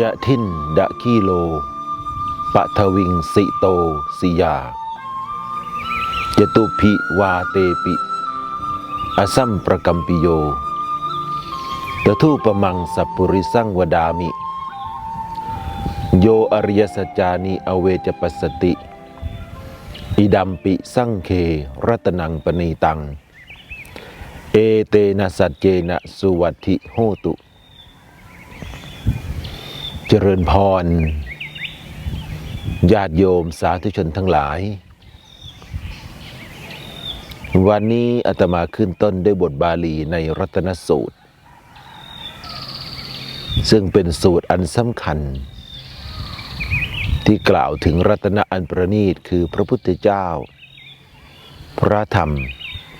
ยะทินดะคีโล ปะทวิงสิโตสิยา จตุพิวาเตปิ อสัมประกัมปิโยตทูปมังสัปุริสังวดามิ โยอริยสัจจานิอเวจปัสสติ อิดัมปิสังเครัตนังปณีตัง เอเตนะสัจเจนะสุวัติโหตุ เจริญพร ญาติโยมสาธุชนทั้งหลาย วันนี้อาตมาขึ้นต้นด้วยบทบาลีในรัตนสูตร ซึ่งเป็นสูตรอันสำคัญ ที่กล่าวถึงรัตนอันประณีตคือพระพุทธเจ้า พระธรรม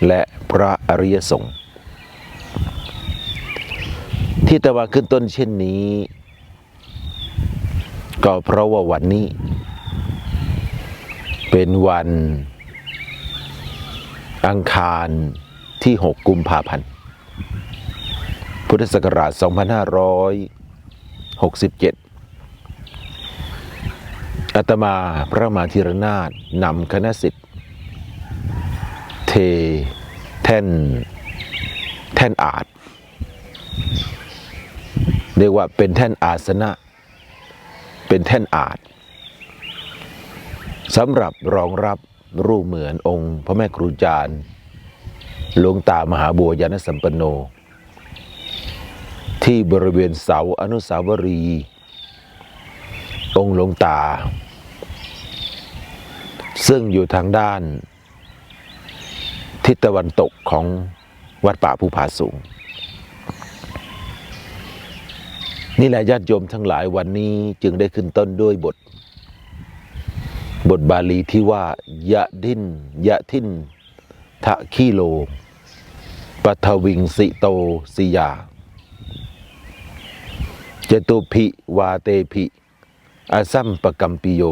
และพระอริยสงฆ์ที่ตะวันขึ้นต้นเช่นนี้ ก็เพราะว่าวันนี้ เป็นวันอังคารที่ 6 กุมภาพันธ์ พุทธศักราช 2567 อาตมาพระมหาธีรนาถนำคณะสิทธิ์เทแท่น แท่นอาจ เรียกว่าเป็นแท่นอาสนะ เป็นแท่นอาจสำหรับรองรับรูปเหมือนองค์พระแม่ครูจารย์หลวงตามหาบัวยานสัมปันโน ที่บริเวณเสาอนุสาวรีย์องค์หลวงตา ซึ่งอยู่ทางด้าน ทิศตะวันตกของวัดป่าภูผาสูง นี่แหละญาติโยมทั้งหลายวันนี้จึงได้ขึ้นต้นด้วยบท บทบาลีที่ว่ายะดินยะทินทะคีโลปัทวิงสิโตสิยาเจตุพิวาเตพิอาซัมปะกัมปิโย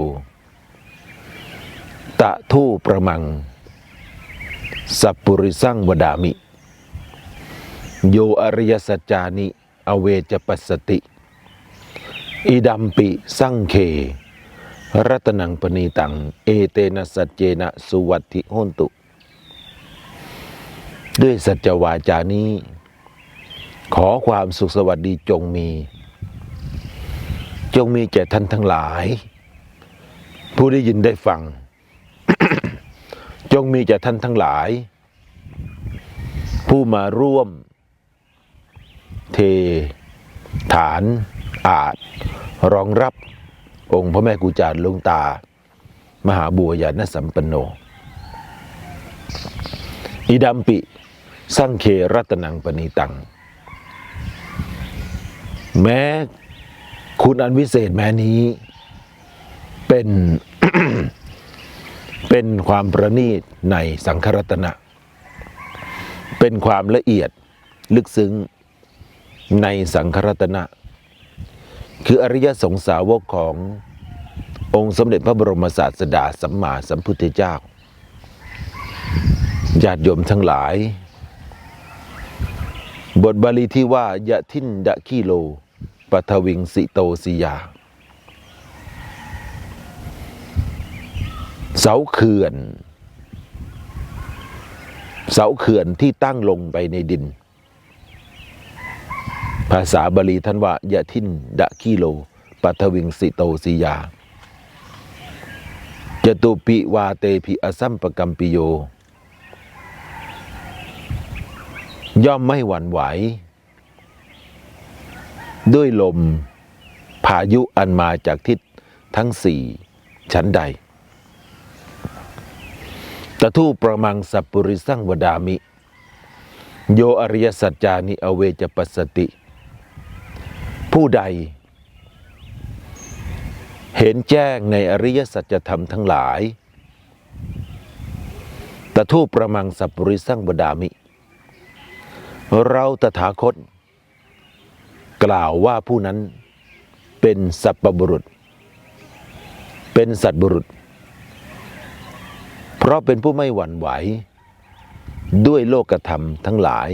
ตะทูประมัง สัพปุริสังวดามิ โยอริยสัจจานิ อเวจปัสสติ อิดัมปิสังเครัตนังปณีตัง เอเตนะสัจเจนะสุวัติโหนตุ ด้วยสัจวาจานี้ ขอความสุขสวัสดีจงมี จงมีแก่ท่านทั้งหลาย ผู้ได้ยินได้ฟัง จงมีแก่ท่านทั้งหลาย ผู้มาร่วม เท ฐาน อาจรองรับองค์พระแม่กุจารหลงตา มหาบัวยานสัมปันโน อิดัมปิ สังเครัตนังปณีตัง แม้คุณอันวิเศษแม้นี้ เป็น เป็นความประณีตในสังครัตนะ เป็นความละเอียดลึกซึ้งในสังครัตนะ คืออริยสงสาวกขององค์สมเด็จพระบรมศาสดาสัมมาสัมพุทธเจ้าญาติโยมทั้งหลาย บทบาลีที่ว่ายะทินดะคีโลปัทวิงสิโตสิยา เสาเขื่อน เสาเขื่อนที่ตั้งลงไปในดิน ภาษาบาลีท่านว่ายะทินดะคีโล ปัทวิงสิโตสิยาจตุปิวาเตพิอสัมปกัมปิโย ย่อมไม่หวั่นไหว ด้วยลมพายุอันมาจากทิศทั้งสี่ชั้นใดตะทูประมังสัพปุริสังวดามิ โยอริยสัจจานิอเวจปัสสติ ผู้ใด เห็นแจ้งในอริยสัจธรรมทั้งหลายตะทูประมังสัพปริสั่งวดามิ เราตถาคต กล่าวว่าผู้นั้นเป็นสัพปบุรุษ เป็นสัตบุรุษ เพราะเป็นผู้ไม่หวั่นไหว ด้วยโลกธรรมทั้งหลาย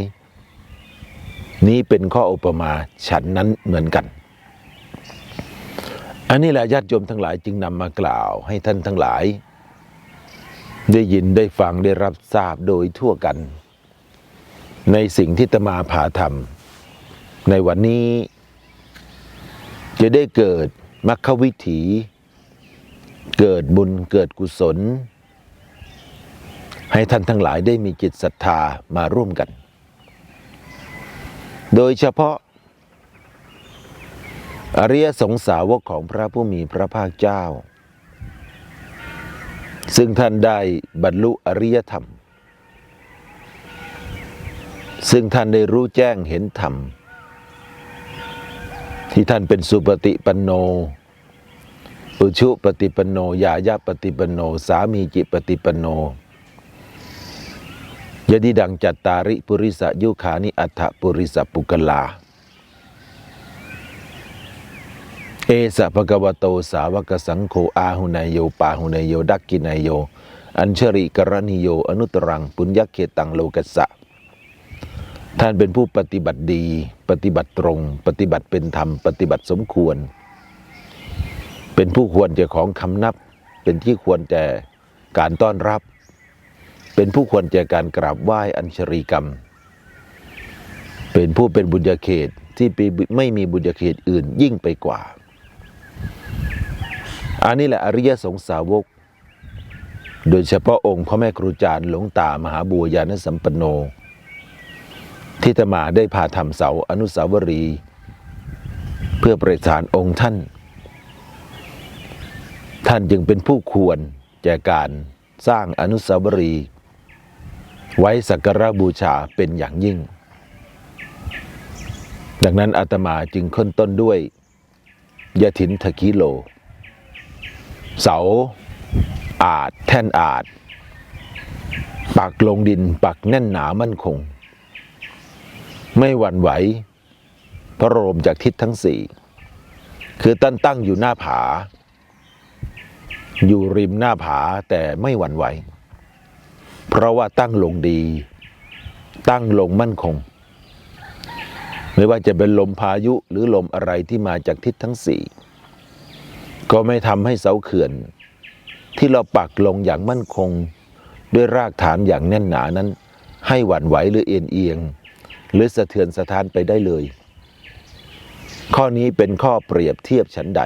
นี้เป็นข้ออุปมาฉันนั้นเหมือนกัน อันนี้แหละญาติโยมทั้งหลายจึงนำมากล่าวให้ท่านทั้งหลาย ได้ยินได้ฟังได้รับทราบโดยทั่วกัน ในสิ่งที่ตมาผาธรรม ในวันนี้ จะได้เกิดมรรควิถี เกิดบุญเกิดกุศล ให้ท่านทั้งหลายได้มีจิตศรัทธามาร่วมกัน โดยเฉพาะ อริยสงสาวกของพระผู้มีพระภาคเจ้า ซึ่งท่านได้บรรลุอริยธรรม ซึ่งท่านได้รู้แจ้งเห็นธรรม ที่ท่านเป็นสุปฏิปันโน อุชุปฏิปันโนยายาปฏิปันโน สามีจิปฏิปันโน ยดิดังจัตตาริปุริสะยุขานิอัฏฐปุริสะปุกลาเอสะภะคะวะโตสาวกสังโฆอาหุนายโยปาหุนายโยดักกินายโยอัญชริกรณีโยอนุตรังปุญญเขตังโลกัสะท่านเป็นผู้ปฏิบัติดี ปฏิบัติตรง ปฏิบัติเป็นธรรม ปฏิบัติสมควร เป็นผู้ควรแก่ของคำนับ เป็นที่ควรแก่การต้อนรับ เป็นผู้ควรแก่การกราบไหว้อัญชรีกรรม เป็นผู้เป็นบุญญาเขตที่ไม่มีบุญญาเขตอื่นยิ่งไปกว่า อันนี้แหละอริยสงสาวก โดยเฉพาะองค์พระแม่ครูจารย์หลวงตามหาบัวยานสัมปันโน ที่ธรรมาได้พาทำเสาอนุสาวรีย์เพื่อประสานองค์ท่าน ท่านจึงเป็นผู้ควรแก่การสร้างอนุสาวรีย์ ไว้สักการะบูชาเป็นอย่างยิ่ง ดังนั้นอาตมาจึงค้นต้นด้วยยถินทกิโล เสาอาจแท่นอาจปักลงดินปักแน่นหนามั่นคง ไม่หวั่นไหว พระโรมจากทิศทั้งสี่ คือตั้งตั้งอยู่หน้าผา อยู่ริมหน้าผาแต่ไม่หวั่นไหว เพราะว่าตั้งลงดี ตั้งลงมั่นคง ไม่ว่าจะเป็นลมพายุหรือลมอะไรที่มาจากทิศทั้งสี่ก็ไม่ทำให้เสาเขื่อน ที่เราปักลงอย่างมั่นคง ด้วยรากฐานอย่างแน่นหนานั้น ให้หวั่นไหวหรือเอียงเอียง หรือสะเทือนสะท้านไปได้เลย ข้อนี้เป็นข้อเปรียบเทียบฉันใด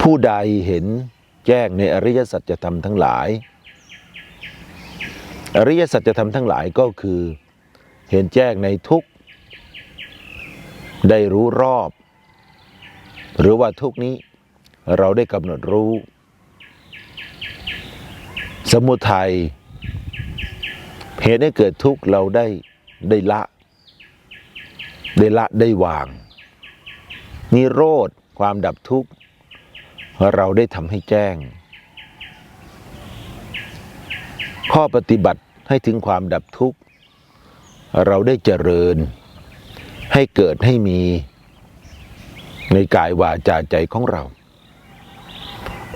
ผู้ใดเห็นแจ้งในอริยสัจธรรมทั้งหลาย อริยสัจธรรมทั้งหลายก็คือ เห็นแจ้งในทุกได้รู้รอบ หรือว่าทุกนี้เราได้กำหนดรู้ สมุทัยเหตุให้เกิดทุกข์เราได้ได้ละ ได้ละได้วาง นิโรธความดับทุกข์เราได้ทำให้แจ้ง ข้อปฏิบัติให้ถึงความดับทุกข์ เราได้เจริญ ให้เกิดให้มีในกายวาจาใจของเรา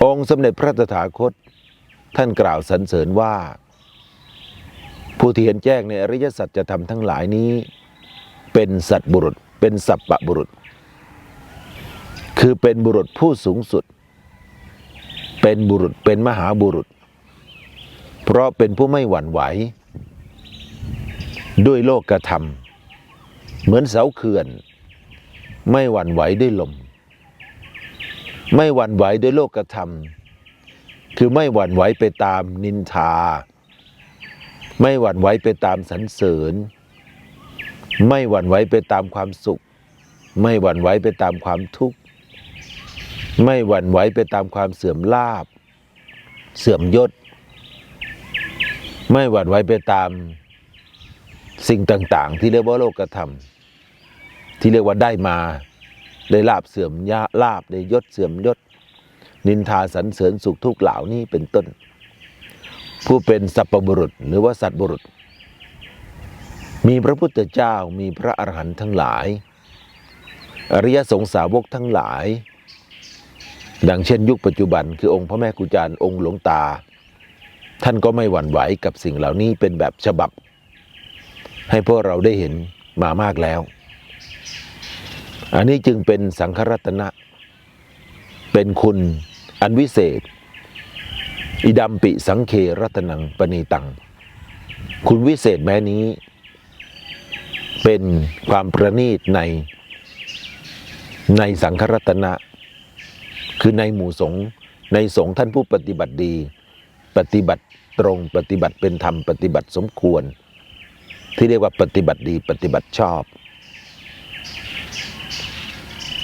องค์สมเด็จพระตถาคตท่านกล่าวสรรเสริญว่า ผู้ที่เห็นแจ้งในอริยสัจจะทำทั้งหลายนี้ เป็นสัตบุรุษ เป็นสัพปะบุรุษ คือเป็นบุรุษผู้สูงสุด เป็นบุรุษเป็นมหาบุรุษ เพราะเป็นผู้ไม่หวั่นไหว ด้วยโลกกระทำเหมือนเสาเขื่อน ไม่หวั่นไหวด้วยลม ไม่หวั่นไหวด้วยโลกกระทำคือไม่หวั่นไหวไปตามนินทา ไม่หวั่นไหวไปตามสรรเสริญ ไม่หวั่นไหวไปตามความสุข ไม่หวั่นไหวไปตามความทุกข์ไม่หวั่นไหวไปตามความเสื่อมลาบ เสื่อมยศ ไม่หวั่นไหวไปตามสิ่งต่าง ๆ ที่เรียกว่าโลกธรรม ที่เรียกว่าได้มาได้ลาบเสื่อมยาลาบได้ยศเสื่อมยศ นินทาสรรเสริญสุขทุกข์เหล่านี้เป็นต้น ผู้เป็นสัพพบุรุษหรือว่าสัตว์บุรุษ มีพระพุทธเจ้ามีพระอรหันต์ทั้งหลาย อริยสงสาวกทั้งหลาย ดังเช่นยุคปัจจุบันคือองค์พระแม่กุจารย์องค์หลวงตา ท่านก็ไม่หวั่นไหวกับสิ่งเหล่านี้เป็นแบบฉบับ ให้พวกเราได้เห็นมามากแล้ว อันนี้จึงเป็นสังฆรัตนะ เป็นคุณอันวิเศษ อิดัมปิสังเครัตนังปณีตัง คุณวิเศษแม้นี้ เป็นความประณีตในในสังฆรัตนะ คือในหมู่สงฆ์ในสงฆ์ท่านผู้ปฏิบัติดี ปฏิบัติ ตรงปฏิบัติเป็นธรรมปฏิบัติสมควร ที่เรียกว่าปฏิบัติดีปฏิบัติชอบ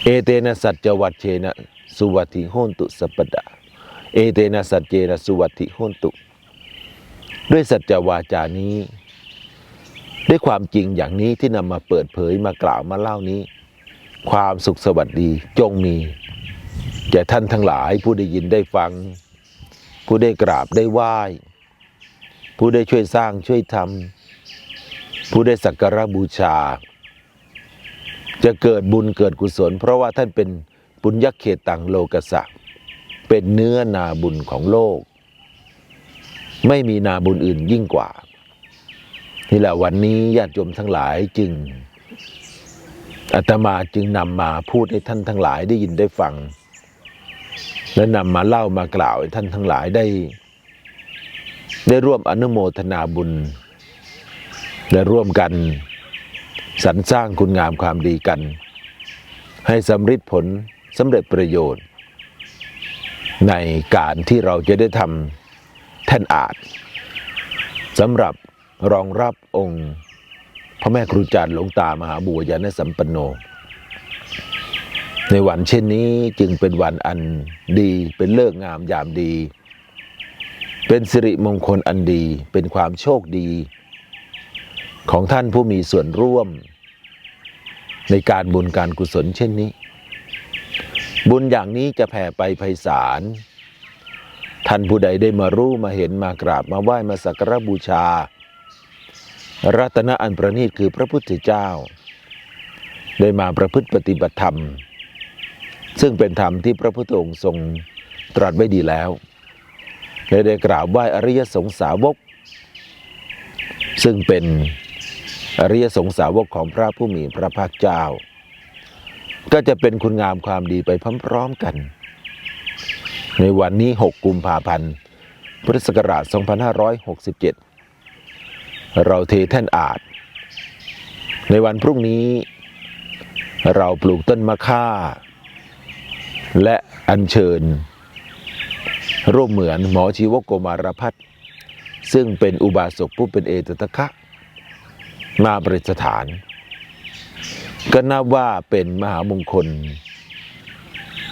เอเตนะสัจจวัตเชนะสุวัติโหนตุสัปปดาเอเตนะสัจเจนะสุวัติโหนตุ ด้วยสัจจวาจานี้ ด้วยความจริงอย่างนี้ที่นำมาเปิดเผยมากล่าวมาเล่านี้ ความสุขสวัสดีจงมีแก่ท่านทั้งหลายผู้ได้ยินได้ฟัง ผู้ได้กราบได้ไหว้ ผู้ได้ช่วยสร้างช่วยทำผู้ได้สักการะบูชา จะเกิดบุญเกิดกุศล เพราะว่าท่านเป็นบุญยักเขตังโลกสะเป็นเนื้อนาบุญของโลก ไม่มีนาบุญอื่นยิ่งกว่านี่แหละวันนี้ญาติโยมทั้งหลายจึงอาตมาจึงนำมาพูดให้ท่านทั้งหลายได้ยินได้ฟัง และนำมาเล่ามากล่าวให้ท่านทั้งหลายได้ ได้ร่วมอนุโมทนาบุญและร่วมกันสรรสร้างคุณงามความดีกัน ให้สำเร็จผลสำเร็จประโยชน์ ในการที่เราจะได้ทำแท่นอาจสำหรับรองรับองค์พระแม่ครูจารย์หลวงตามหาบัวยานสัมปันโน ในวันเช่นนี้จึงเป็นวันอันดีเป็นเลิกงามยามดี เป็นสิริมงคลอันดีเป็นความโชคดี ของท่านผู้มีส่วนร่วม ในการบุญการกุศลเช่นนี้ บุญอย่างนี้จะแผ่ไปไพศาลท่านผู้ใดได้มารู้มาเห็นมากราบมาไหว้มาสักการบูชา รัตนอันประณีตคือพระพุทธเจ้า ได้มาประพฤติปฏิบัติธรรม ซึ่งเป็นธรรมที่พระพุทธองค์ทรงตรัสไว้ดีแล้ว และได้กราบไหว้อริยสงสาวก ซึ่งเป็นอริยสงสาวกของพระผู้มีพระภาคเจ้า ก็จะเป็นคุณงามความดีไปพร้อมๆกัน ในวันนี้ 6 กุมภาพันธ์พุทธศักราช 2567 เราเทแท่นอาจ ในวันพรุ่งนี้ เราปลูกต้นมะค่า และอัญเชิญ ร่วมเหมือนหมอชีวกโกมารพัฒน์ซึ่งเป็นอุบาสกผู้เป็นเอตตะคะ มาประดิษฐาน ก็นับว่าเป็นมหามงคล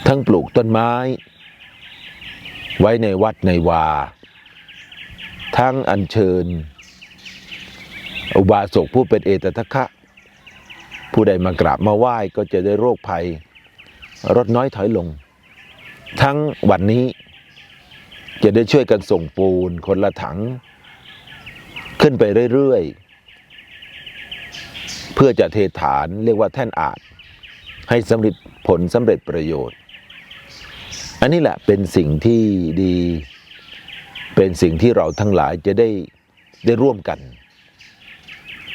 ทั้งปลูกต้นไม้ ไว้ในวัดในวา ทั้งอัญเชิญ อุบาสกผู้เป็นเอตตะคะ ผู้ใดมากราบมาไหว้ก็จะได้โรคภัยลดน้อยถอยลง ทั้งวันนี้ จะได้ช่วยกันส่งปูนคนละถัง ขึ้นไปเรื่อยๆ เพื่อจะเทฐานเรียกว่าแท่นอาจ ให้สำเร็จผลสำเร็จประโยชน์ อันนี้แหละเป็นสิ่งที่ดี เป็นสิ่งที่เราทั้งหลายจะได้ได้ร่วมกัน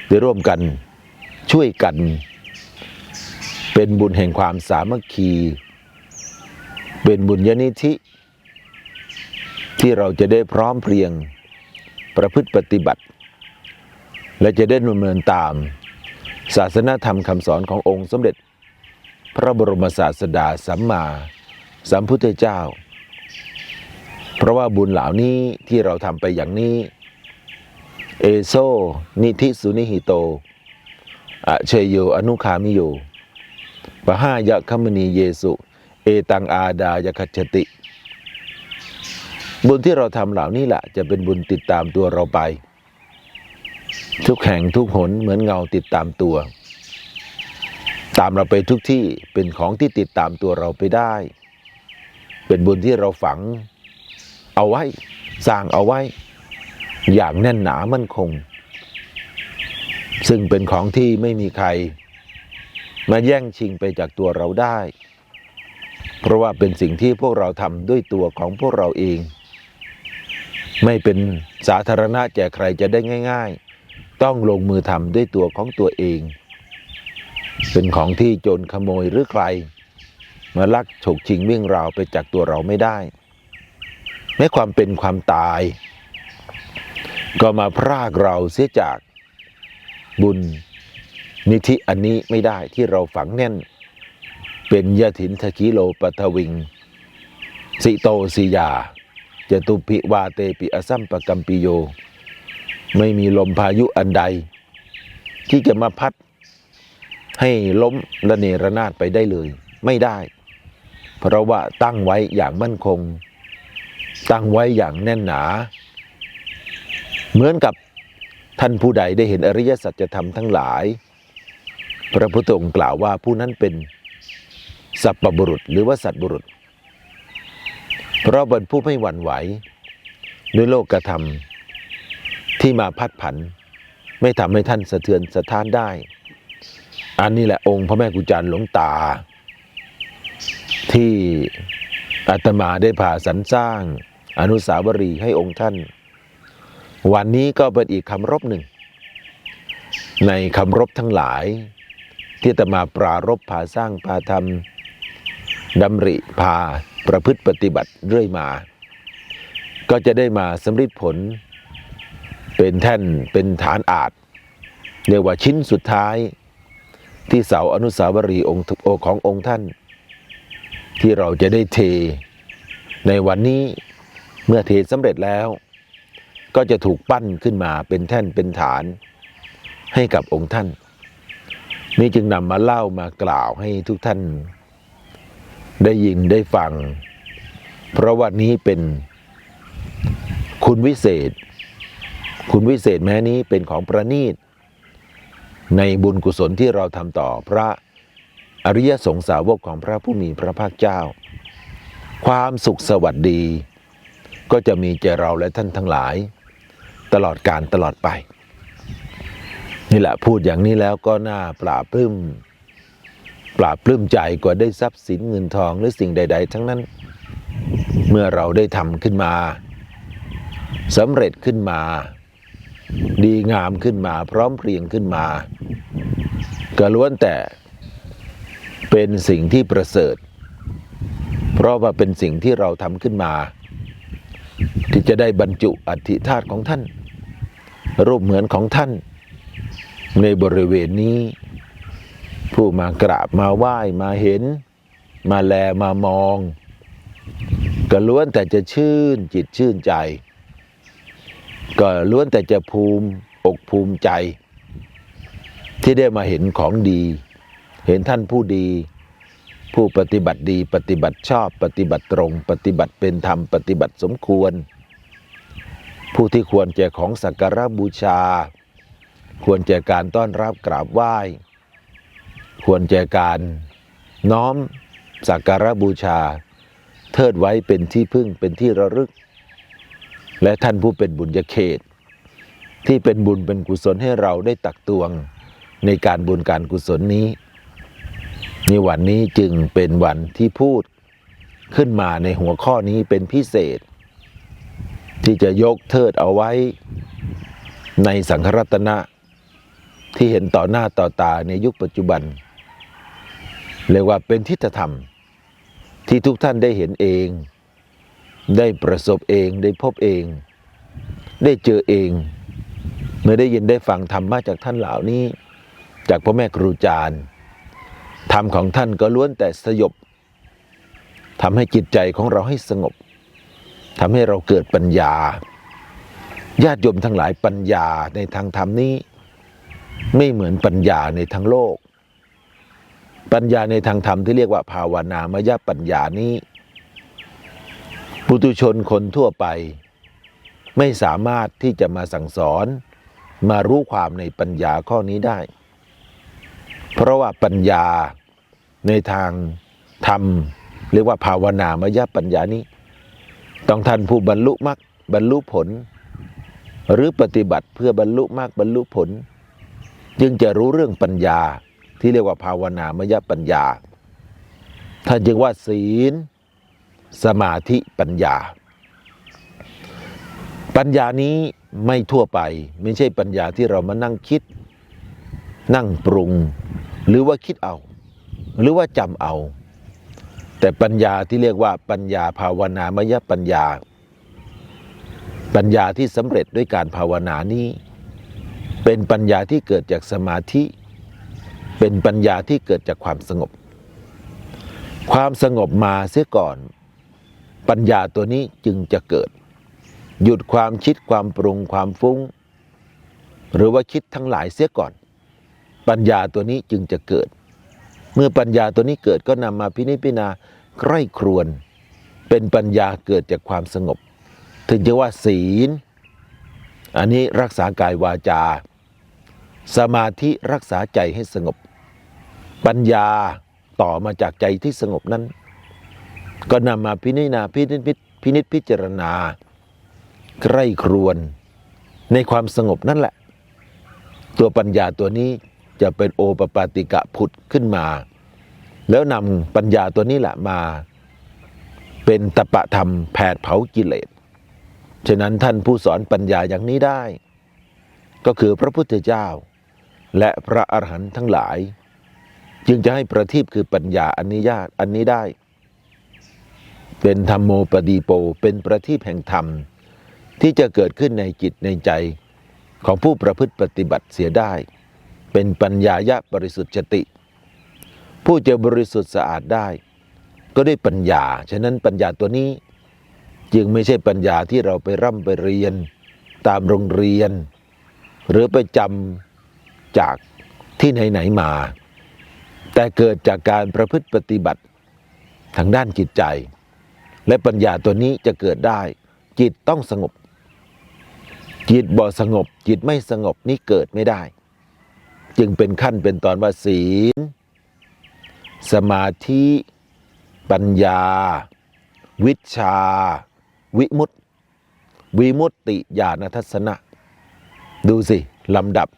ได้ร่วมกันช่วยกัน เป็นบุญแห่งความสามัคคี เป็นบุญญาณิธิ ที่เราจะได้พร้อมเพรียงประพฤติปฏิบัติ และจะได้ดำเนินตาม ศาสนาธรรมคำสอนขององค์สมเด็จ พระบรมศาสดาสัมมาสัมพุทธเจ้า เพราะว่าบุญเหล่านี้ที่เราทำไปอย่างนี้ เอโซนิธิสุนิหิโตอะเชยโยอนุคามิโยปะห้ายะคัมมณีเยสุ เอตังอาดายคัจติ บุญที่เราทำเหล่านี้แหละจะเป็นบุญติดตามตัวเราไป ทุกแห่งทุกหนเหมือนเงาติดตามตัว ตามเราไปทุกที่เป็นของที่ติดตามตัวเราไปได้ เป็นบุญที่เราฝัง เอาไว้สร้างเอาไว้ อย่างแน่นหนามั่นคง ซึ่งเป็นของที่ไม่มีใคร มาแย่งชิงไปจากตัวเราได้ เพราะว่าเป็นสิ่งที่พวกเราทำด้วยตัวของพวกเราเอง ไม่เป็นสาธารณะแจกใครจะได้ง่าย ๆ ต้องลงมือทำด้วยตัวของตัวเอง เป็นของที่โจรขโมยหรือใคร มาลักฉกชิงวิ่งราวไปจากตัวเราไม่ได้แม้ความเป็นความตาย ก็มาพรากเราเสียจากบุญนิธิอันนี้ไม่ได้ที่เราฝังแน่น เป็นยถินทกิโลปทวิง สิโตสิยา จะตุปิวาเตปิอสัมปกัมปิโย ไม่มีลมพายุอันใด ที่จะมาพัดให้ล้มระเนระนาดไปได้เลย ไม่ได้ เพราะว่าตั้งไว้อย่างมั่นคง ตั้งไว้อย่างแน่นหนา เหมือนกับท่านผู้ใดได้เห็นอริยสัจธรรมทั้งหลาย พระพุทธองค์กล่าวว่าผู้นั้นเป็นสัพปบุรุษหรือว่าสัตบุรุษ เพราะเป็นผู้ไม่หวั่นไหว ด้วยโลกกระทำที่มาพัดผัน ไม่ทำให้ท่านสะเทือนสะท้านได้ อันนี้แหละองค์พระแม่กุจารหลวงตา ที่อาตมาได้ผ่าสรรสร้าง อนุสาวรีย์ให้องค์ท่าน วันนี้ก็เป็นอีกคำรบหนึ่ง ในคำรบทั้งหลาย ที่อาตมาปรารบพาสร้างพาทำดำริพา ประพฤติปฏิบัติเรื่อยมา ก็จะได้มาสำฤทธิผล เป็นแท่นเป็นฐานอาจเรียกว่าชิ้นสุดท้าย ที่เสาอนุสาวรีย์องค์ขององค์ท่าน ที่เราจะได้เทในวันนี้เมื่อเทสำเร็จแล้ว ก็จะถูกปั้นขึ้นมาเป็นแท่นเป็นฐาน ให้กับองค์ท่าน นี่จึงนำมาเล่ามากล่าวให้ทุกท่าน ได้ยินได้ฟัง เพราะว่านี้เป็นคุณวิเศษ คุณวิเศษแม้นี้เป็นของประณีต ในบุญกุศลที่เราทำต่อพระอริยสงสาวกของพระผู้มีพระภาคเจ้า ความสุขสวัสดี ก็จะมีแก่เราและท่านทั้งหลาย ตลอดการตลอดไป นี่แหละพูดอย่างนี้แล้วก็น่าปราบปลื้ม ปราบปลื้มใจกว่าได้ทรัพย์สินเงินทองหรือสิ่งใด ๆ ทั้งนั้น เมื่อเราได้ทำขึ้นมาสำเร็จขึ้นมา ดีงามขึ้นมา พร้อมเพรียงขึ้นมาก็ล้วนแต่เป็นสิ่งที่ประเสริฐ เพราะว่าเป็นสิ่งที่เราทำขึ้นมา ที่จะได้บรรจุอธิธาตุของท่าน รูปเหมือนของท่าน ในบริเวณนี้ ผู้มากราบมาไหว้มาเห็น มาแลมามองก็ล้วนแต่จะชื่นจิตชื่นใจ ก็ล้วนแต่จะภูมิอกภูมิใจ ที่ได้มาเห็นของดี เห็นท่านผู้ดี ผู้ปฏิบัติดี ปฏิบัติชอบ ปฏิบัติตรง ปฏิบัติเป็นธรรม ปฏิบัติสมควร ผู้ที่ควรแก่ของสักการะบูชา ควรแก่การต้อนรับกราบไหว้ ควรแก่การ น้อมสักการะบูชา เทิดไว้เป็นที่พึ่งเป็นที่ระลึก และท่านผู้เป็นบุญญาเขต ที่เป็นบุญเป็นกุศลให้เราได้ตักตวงในการบุญการกุศลนี้ในวันนี้จึงเป็นวันที่พูดขึ้นมาในหัวข้อนี้เป็นพิเศษ ที่จะยกเทิดเอาไว้ ในสังฆรัตนะ ที่เห็นต่อหน้าต่อตาในยุคปัจจุบัน เรียกว่าเป็นทิฏฐธรรม ที่ทุกท่านได้เห็นเอง ได้ประสบเองได้พบเอง ได้เจอเองเมื่อได้ยินได้ฟังธรรมะจากท่านเหล่านี้ จากพ่อแม่ครูอาจารย์ธรรมของท่านก็ล้วนแต่สยบทำให้จิตใจของเราให้สงบทำให้เราเกิดปัญญาญาติโยมทั้งหลายปัญญาในทางธรรมนี้ ไม่เหมือนปัญญาในทางโลก ปัญญาในทางธรรมที่เรียกว่าภาวนามยปัญญานี้ ปุตุชนคนทั่วไป ไม่สามารถที่จะมาสั่งสอนมารู้ความในปัญญาข้อนี้ได้ เพราะว่าปัญญาในทางธรรม เรียกว่าภาวนามยปัญญานี้ ต้องท่านผู้บรรลุมรรคบรรลุผล หรือปฏิบัติเพื่อบรรลุมรรคบรรลุผล จึงจะรู้เรื่องปัญญา ที่เรียกว่าภาวนามยปัญญา ท่านจึงว่าศีล สมาธิปัญญา ปัญญานี้ไม่ทั่วไป ไม่ใช่ปัญญาที่เรามานั่งคิด นั่งปรุง หรือว่าคิดเอา หรือว่าจำเอา แต่ปัญญาที่เรียกว่าปัญญาภาวนามยปัญญา ปัญญาที่สำเร็จด้วยการภาวนานี้ เป็นปัญญาที่เกิดจากสมาธิ เป็นปัญญาที่เกิดจากความสงบ ความสงบมาเสียก่อน ปัญญาตัวนี้จึงจะเกิด หยุดความคิดความปรุงความฟุ้ง หรือว่าคิดทั้งหลายเสียก่อน ปัญญาตัวนี้จึงจะเกิด เมื่อปัญญาตัวนี้เกิดก็นำมาพินิจพิจารณาใคร่ครวญเป็นปัญญาเกิดจากความสงบ ถึงจะว่าศีล อันนี้รักษากายวาจา สมาธิรักษาใจให้สงบ ปัญญาต่อมาจากใจที่สงบนั้น ก็นำมาพินิจนาพินิจพินิจพิจารณา ใคร่ครวญในความสงบนั่นแหละ ตัวปัญญาตัวนี้จะเป็นโอปปาติกะผุดขึ้นมา แล้วนำปัญญาตัวนี้แหละมา เป็นตปะธรรมแผดเผากิเลสฉะนั้นท่านผู้สอนปัญญาอย่างนี้ได้ ก็คือพระพุทธเจ้า และพระอรหันต์ทั้งหลาย จึงจะให้ประทีปคือปัญญาอันนี้ญาตอันนี้ได้ เป็นธรรมโมปดีโป เป็นประทีปแห่งธรรม ที่จะเกิดขึ้นในจิตในใจของผู้ประพฤติปฏิบัติเสียได้ เป็นปัญญายะบริสุทธิ์จติ ผู้จะบริสุทธิ์สะอาดได้ ก็ได้ปัญญา ฉะนั้นปัญญาตัวนี้ จึงไม่ใช่ปัญญาที่เราไปร่ำไปเรียน ตามโรงเรียน หรือไปจำจากที่ไหนๆมา แต่เกิดจากการประพฤติปฏิบัติทางด้านจิตใจ และปัญญาตัวนี้จะเกิดได้ จิตต้องสงบ จิตบ่สงบ จิตไม่สงบนี่เกิดไม่ได้ จึงเป็นขั้นเป็นตอนว่าศีล สมาธิ ปัญญา วิชา วิมุตติ วิมุตติญาณทัศนะ ดูสิ ลำดับ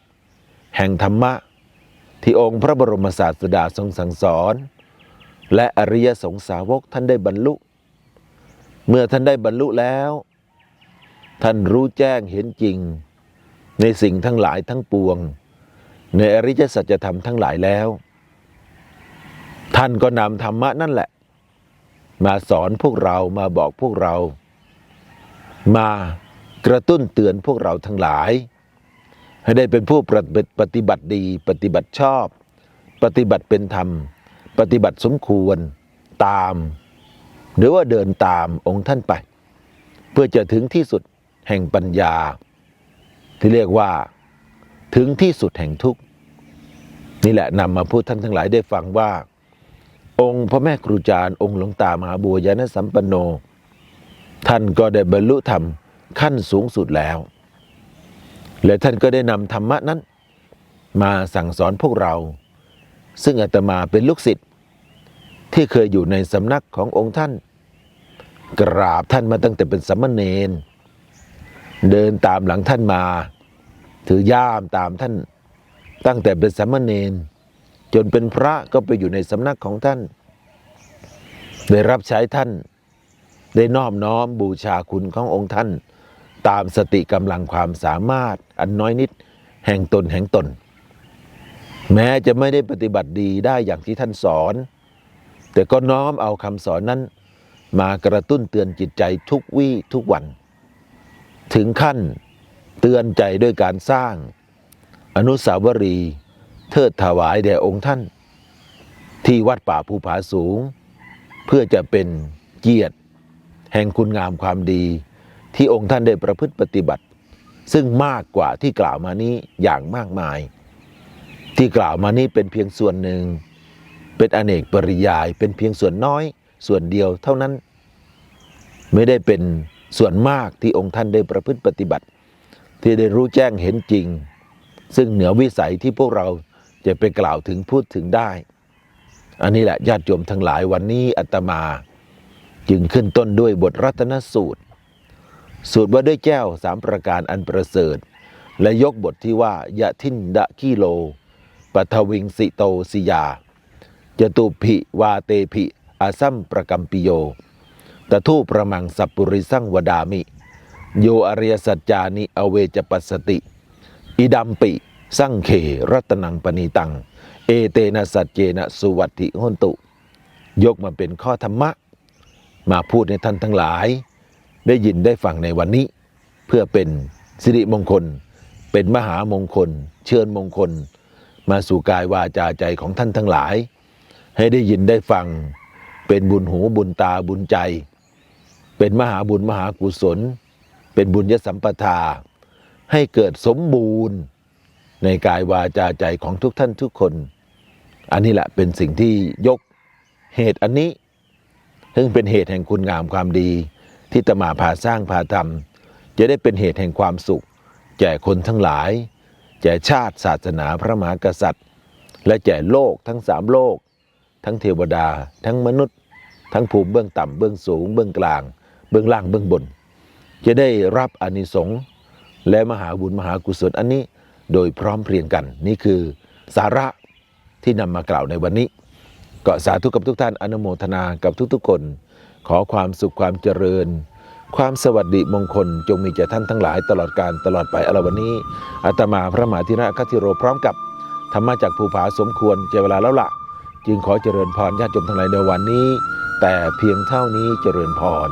แห่งธรรมะ ที่องค์พระบรมศาสดาทรงสั่งสอน และอริยสงสาวกท่านได้บรรลุ เมื่อท่านได้บรรลุแล้ว ท่านรู้แจ้งเห็นจริง ในสิ่งทั้งหลายทั้งปวง ในอริยสัจธรรมทั้งหลายแล้ว ท่านก็นำธรรมะนั่นแหละ มาสอนพวกเรามาบอกพวกเรา มากระตุ้นเตือนพวกเราทั้งหลาย ให้ได้เป็นผู้ปฏิบัติดี ปฏิบัติชอบ ปฏิบัติเป็นธรรม ปฏิบัติสมควรตาม หรือว่าเดินตามองค์ท่านไป เพื่อจะถึงที่สุดแห่งปัญญา ที่เรียกว่าถึงที่สุดแห่งทุกข์นี่แหละนำมาพูดท่านทั้งหลายได้ฟังว่า องค์พระแม่ครูจารย์ องค์หลวงตามหาบัวยานสัมปันโน ท่านก็ได้บรรลุธรรมขั้นสูงสุดแล้ว และท่านก็ได้นำธรรมะนั้น มาสั่งสอนพวกเรา ซึ่งอาตมาเป็นลูกศิษย์ที่เคยอยู่ในสำนักขององค์ท่าน กราบท่านมาตั้งแต่เป็นสมมเนนเดินตามหลังท่านมา ถือย่ามตามท่าน ตั้งแต่เป็นสมมเนนจนเป็นพระก็ไปอยู่ในสำนักของท่าน ได้รับใช้ท่าน ได้นอบน้อมบูชาคุณขององค์ท่าน ตามสติกำลังความสามารถอันน้อยนิดแห่งตนแห่งตน แม้จะไม่ได้ปฏิบัติดีได้อย่างที่ท่านสอน แต่ก็น้อมเอาคำสอนนั้น มากระตุ้นเตือนจิตใจทุกวี่ทุกวัน ถึงขั้นเตือนใจด้วยการสร้าง อนุสาวรีย์เทิดถวายแด่องค์ท่าน ที่วัดป่าภูผาสูง เพื่อจะเป็นเกียรติ แห่งคุณงามความดี ที่องค์ท่านได้ประพฤติปฏิบัติ ซึ่งมากกว่าที่กล่าวมานี้อย่างมากมาย ที่กล่าวมานี้เป็นเพียงส่วนหนึ่ง เป็นอเนกปริยาย เป็นเพียงส่วนน้อย ส่วนเดียวเท่านั้น ไม่ได้เป็นส่วนมากที่องค์ท่านได้ประพฤติปฏิบัติ ที่ได้รู้แจ้งเห็นจริง ซึ่งเหนือวิสัยที่พวกเราจะไปกล่าวถึงพูดถึงได้ อันนี้แหละญาติโยมทั้งหลายวันนี้อาตมา จึงขึ้นต้นด้วยบทรัตนสูตร สูตรว่าด้วยแก้วสามประการอันประเสริฐ และยกบทที่ว่ายะทินดะกิโล ปัทวิงสิโตสิยาจตุภิวาเตภิอาซัมประกัมปิโยตทูประมังสัปปุริสังวดามิ โยอริยสัจจานิอเวจปัสสติ อิดัมปิ สังเขรัตนังปณีตัง เอเตนะสัจเจนะสุวัติหนตุ ยกมาเป็นข้อธรรมะ มาพูดในท่านทั้งหลาย ได้ยินได้ฟังในวันนี้ เพื่อเป็นสิริมงคล เป็นมหามงคล เชิญมงคล มาสู่กายวาจาใจของท่านทั้งหลาย ให้ได้ยินได้ฟัง เป็นบุญหูบุญตาบุญใจ เป็นมหาบุญมหากุศล เป็นบุญยสัมปทา ให้เกิดสมบูรณ์ในกายวาจาใจของทุกท่านทุกคน อันนี้แหละเป็นสิ่งที่ยกเหตุอันนี้ซึ่งเป็นเหตุแห่งคุณงามความดี ที่ตมาพาสร้างพาทำจะได้เป็นเหตุแห่งความสุข แก่คนทั้งหลาย แก่ชาติศาสนาพระมหากษัตริย์ และแก่โลกทั้งสามโลก ทั้งเทวดา ทั้งมนุษย์ ทั้งภูมิเบื้องต่ำเบื้องสูง เบื้องกลาง เบื้องล่างเบื้องบน จะได้รับอานิสงส์และมหาบุญมหากุศลอันนี้โดยพร้อมเพรียงกัน นี่คือสาระที่นำมากล่าวในวันนี้ ก็สาธุกับทุกท่านอนุโมทนากับทุกๆคน ขอความสุขความเจริญ ความสวัสดีมงคลจงมีแก่ท่านทั้งหลายตลอดการตลอดไปอรวันนี้อาตมาพระมหาธิระคัติโรพร้อมกับธรรมะจากภูผาสมควรเจเวลาแล้วละ่ะ จึงขอเจริญพรญาติโยมทั้งหลายในวันนี้ แต่เพียงเท่านี้เจริญพร